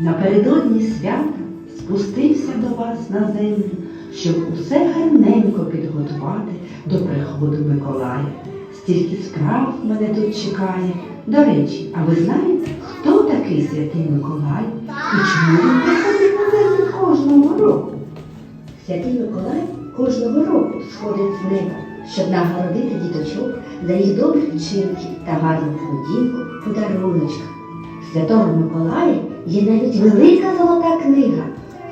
Напередодні свята спустився до вас на землю, щоб усе гарненько підготувати до приходу Миколая. Стільки справ мене тут чекає. До речі, а ви знаєте, хто такий святий Миколай і чому він приходить на землю кожного року? Святий Миколай кожного року сходить з неба, щоб нагородити діточок за їх добрі вчинки та гарну поведінку подаруночка. Святого Миколая є навіть велика золота книга,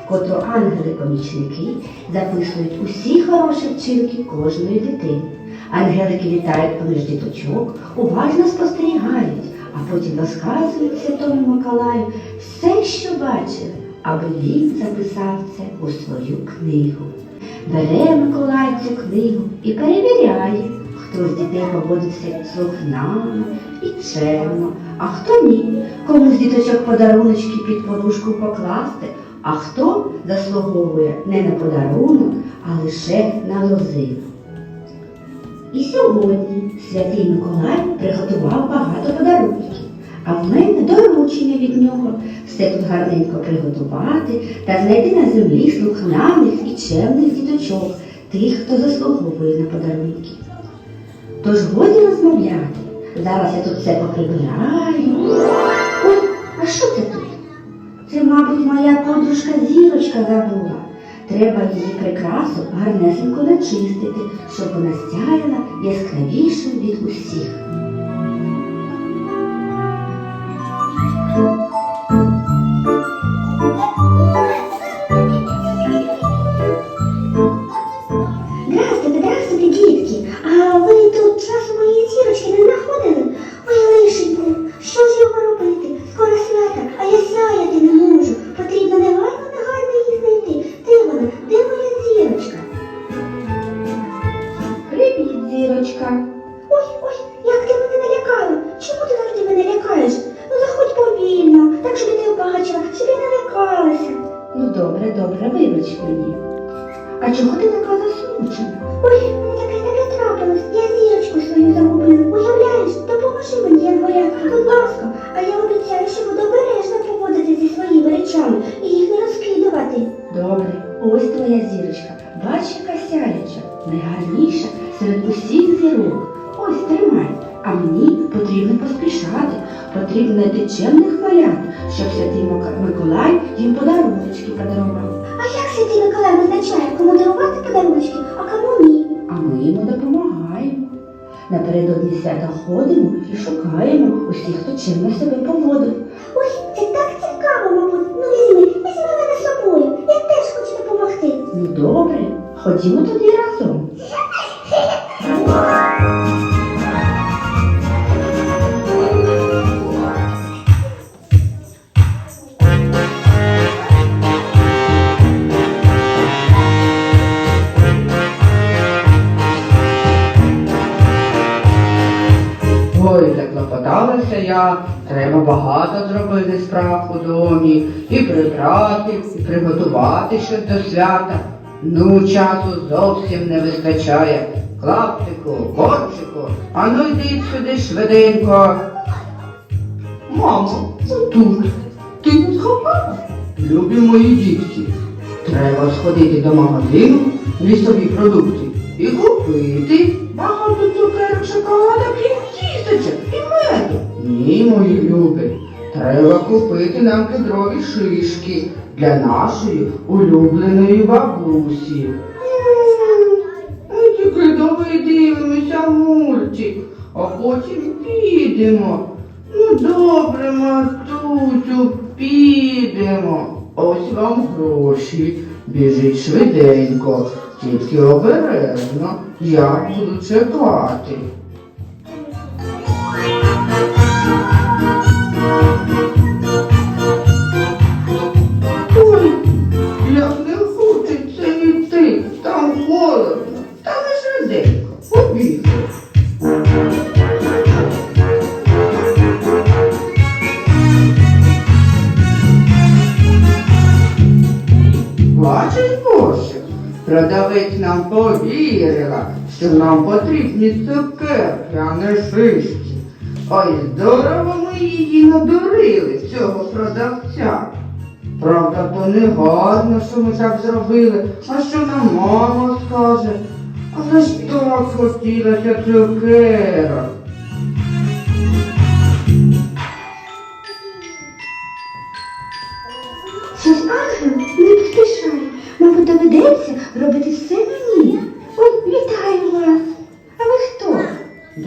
в котру ангели-помічники записують усі хороші вчинки кожної дитини. Ангелики літають поміж діточок, уважно спостерігають, а потім розказують Святому Миколаю все, що бачили, аби він записав це у свою книгу. Бере Миколай цю книгу і перевіряє, хто з дітей поводився слухняно і чемно, а хто ні, кому з діточок подаруночки під подушку покласти, а хто заслуговує не на подарунок, а лише на лозину. І сьогодні святий Миколай приготував багато подарунків, а в мене доручення від нього все тут гарненько приготувати та знайти на землі слухняних і чемних діточок, тих, хто заслуговує на подарунки. Тож годі розмовляти. Зараз я тут все поприбираю. Ой, а що це тут? Це, мабуть, моя подружка зірочка забула. Треба її прикрасу гарнесенько начистити, щоб вона сяяла яскравіше від усіх. Така? Ой, таке таке трапилось. Я зірочку свою загубила. Уявляєш, допоможи мені, Янголя, ходимо і шукаємо усіх, хто чимно себе поводив. Ой, це так цікаво, мабуть. Ну візьми, візьми мене з собою. Я теж хочу допомогти. Ну добре, ходімо тоді разом. Домі, і прибрати, і приготувати щось до свята. Ну, часу зовсім не вистачає. Клаптику, кончику, а ну йдіть сюди швиденько. Мамо, тут. Ти не схопила? Любі мої дітки, треба сходити до магазину лісові продукти і купити багато цукерок, шоколадок і тістечок, і меду. Ні, мої любі, треба купити нам кедрові шишки для нашої улюбленої бабусі. Ми тільки давай дивимося мультик, а потім підемо. Ну добре, матусю, підемо. Ось вам гроші. Біжіть швиденько, тільки обережно. Я буду чекати. Нам повірила, що нам потрібні цукерки, а не шишки. Ой, здорово ми її надурили, цього продавця. Правда, то не гарно, що ми так зробили, а що нам мама скаже. Але ж так хотілося цукерок. Щось не поспішає. Мабуть, доведеться робити все мені. Ой, вітаю вас. А ви хто?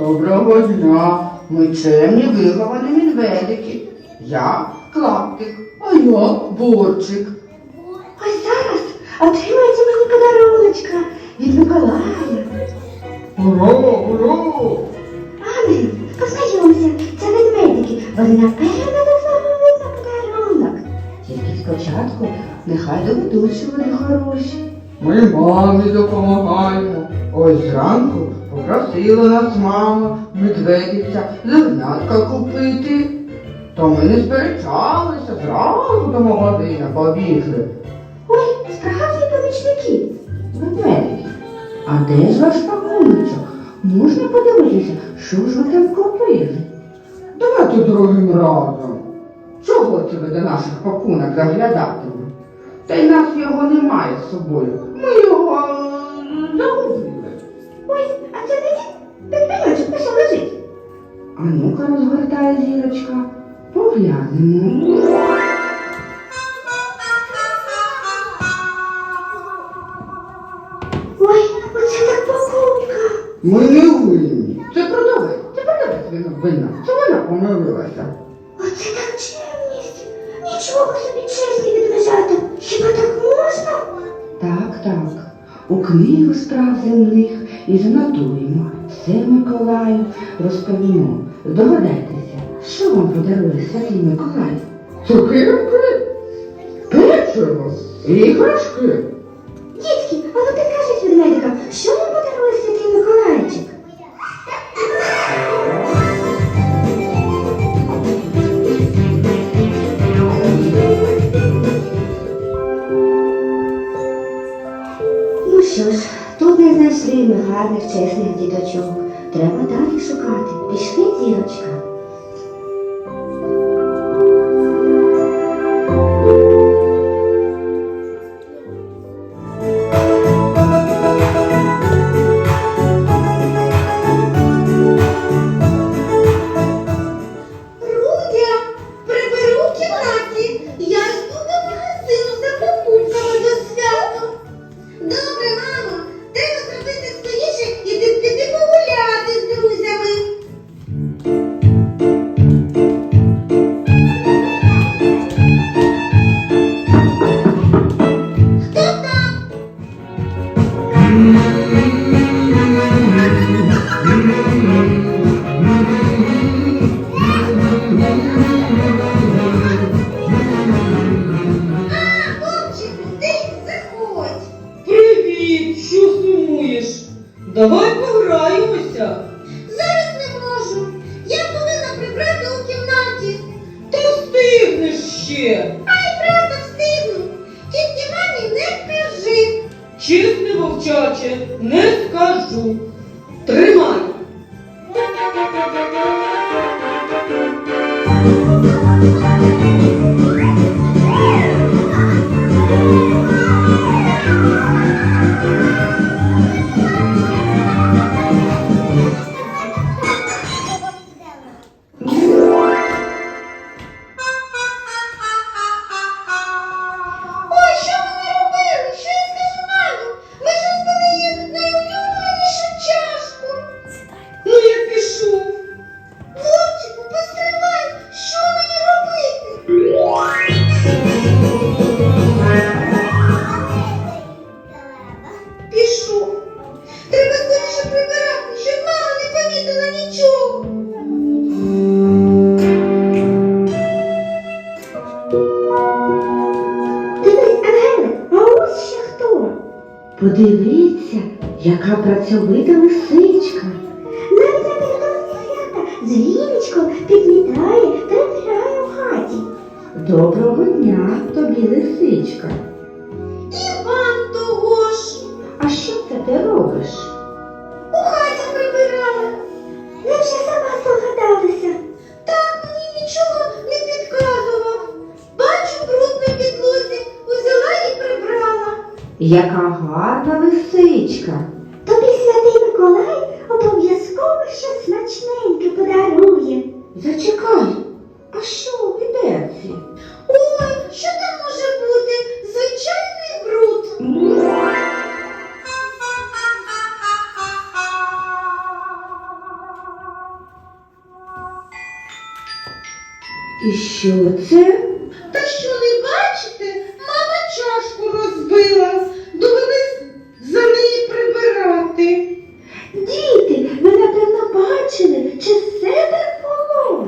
Доброго дня, ми чемні виховані медведики. Я клаптик, а я борчик. Ось зараз отримаєте мені подаруночка від Миколая. Ура, ура! Ангел, познайомся, це ведмедики. Вони напевно заслуговують на подарунок. Тільки спочатку нехай доведуть, що вони хороші. Ми мамі допомагаємо. Ось зранку попросила нас мама медведиця зернятка купити. То ми не сперечалися, зразу до магазина побігли. Ой, справжні помічники. Ведмедики, а де ж ваш пакуночок? Можна подивитися, що ж ви там купили? Давайте другим разом. Чого це ви до наших пакунок заглядатиме? Та й нас його немає з собою. Ми його е, загубили. Ой, Так пеньочок пішов лежить. А ну-ка розгортає зірочка. Поглянемо. Ой, оце так покупка. Ми не винні. Це продавець, це продавець вина винна. Це вона помилилася. Оце так чемність. Нічого собі чесні відвезати. Хіба так можна? Так, так. У книгу справ земних і занотуємо. Це Миколаю розповімо. Догадайтеся, що вам подарує святий Миколай? Цукерки, печиво, іграшки. яка працьовита лисичка. Навіть запізнала стояка з віночком підмітає, прибирає у хаті. Доброго дня тобі, лисичка. І вам того ж. А що це ти робиш? У хаті прибирала. Невже сама здогадалася? Так мені нічого не підказував. Бачу бруд на підлозі, узяла і прибрала. Яка гарна лисичка. Що це? Та що не бачите? Мама чашку розбила. Довелось за неї прибирати. Діти, ви напевно бачили, чи все так було?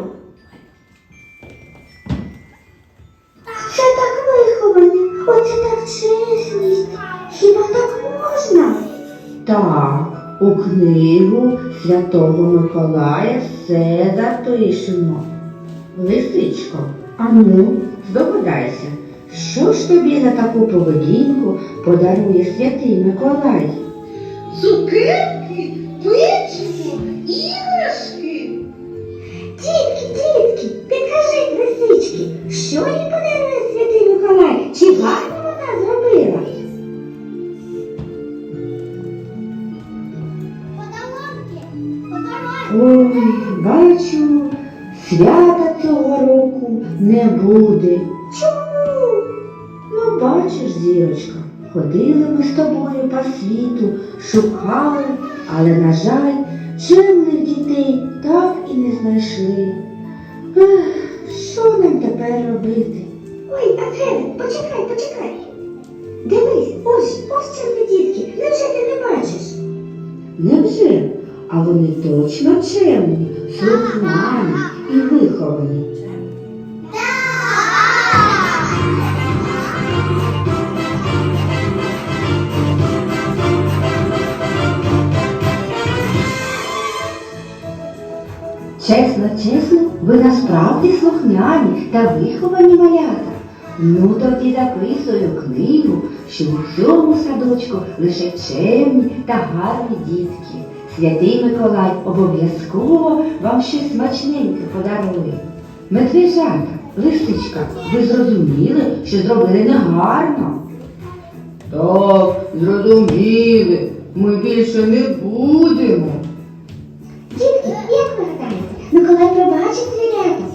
Це так виховані, оце так чесність. Хіба так можна? Так, у книгу Святого Миколая все запишемо. Лисичко, а ну, здогадайся, що ж тобі за таку поведінку подарує святий Миколай? Цукерки, печиво, іграшки. Дітки, дітки, підкажіть лисички, що їй подарує святий Миколай? Чи гарно вона зробила? Ой, бачу, свята цього року не буде. Чому? Ну, бачиш, зірочка, ходили ми з тобою по світу, шукали, але, на жаль, чимних дітей так і не знайшли. Ех, що нам тепер робити? Ой, Ангеле, почекай, почекай. Дивись, ось, ось чорні дітки, невже ти не бачиш? Невже? А вони точно чемні, слухняні і виховані. Чесно, чесно, ви насправді слухняні та виховані малята. Ну тоді записую книгу, що у цьому садочку лише чемні та гарні дітки. Святий Миколай обов'язково вам щось смачненьке подарує. Медвежата, лисичка, ви зрозуміли, що зробили негарно? Так, зрозуміли. Ми більше не будемо. Дітки, як ви Миколай пробачить звірята?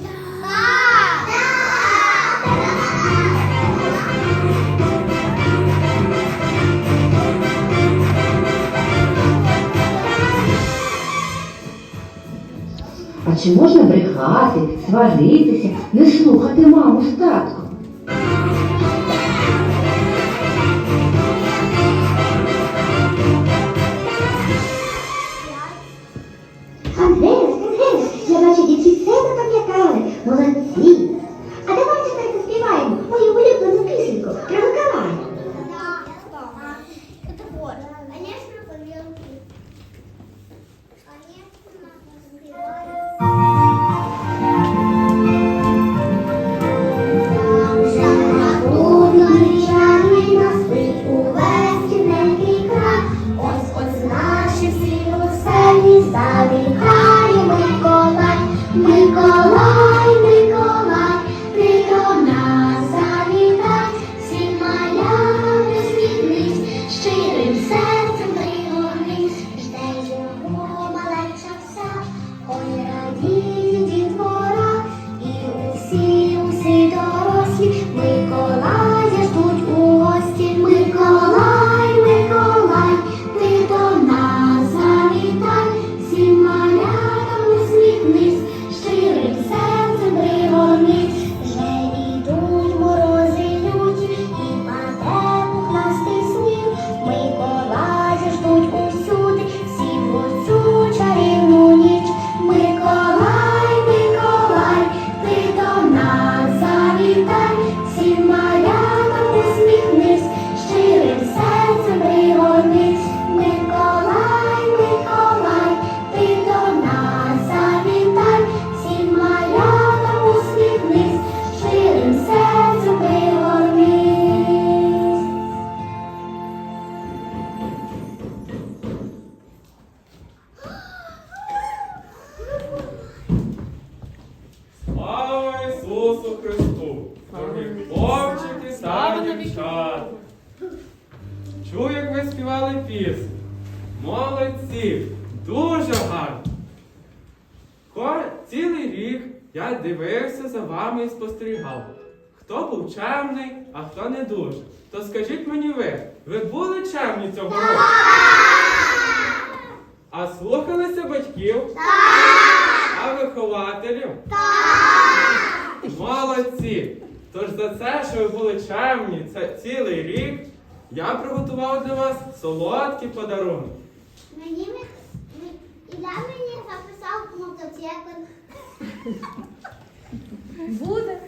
А чи можна брехати, сваритися, не слухати маму з татком? Дорослі, дуже гарно. Ко- Цілий рік я дивився за вами і спостерігав. Хто був чемний, а хто не дуже. То скажіть мені ви, ви були чемні цього року? А слухалися батьків? А вихователів? Молодці! Тож за це, що ви були чемні це цілий рік, я приготував для вас солодкі подарунки. Мені Ілля мені записав мотоцикл. Буде.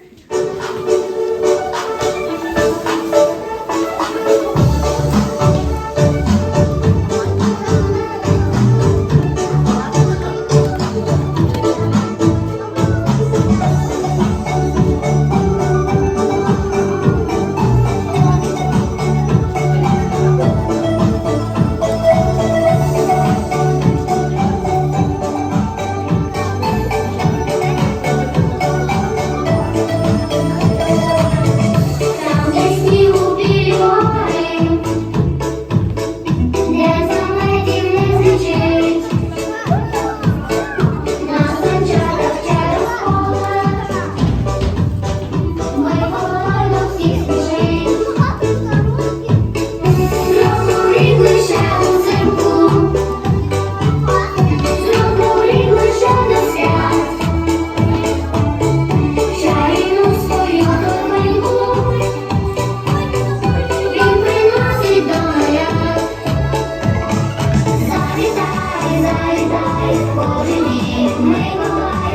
Завітай, завітай, кожен рік Миколай, завітай,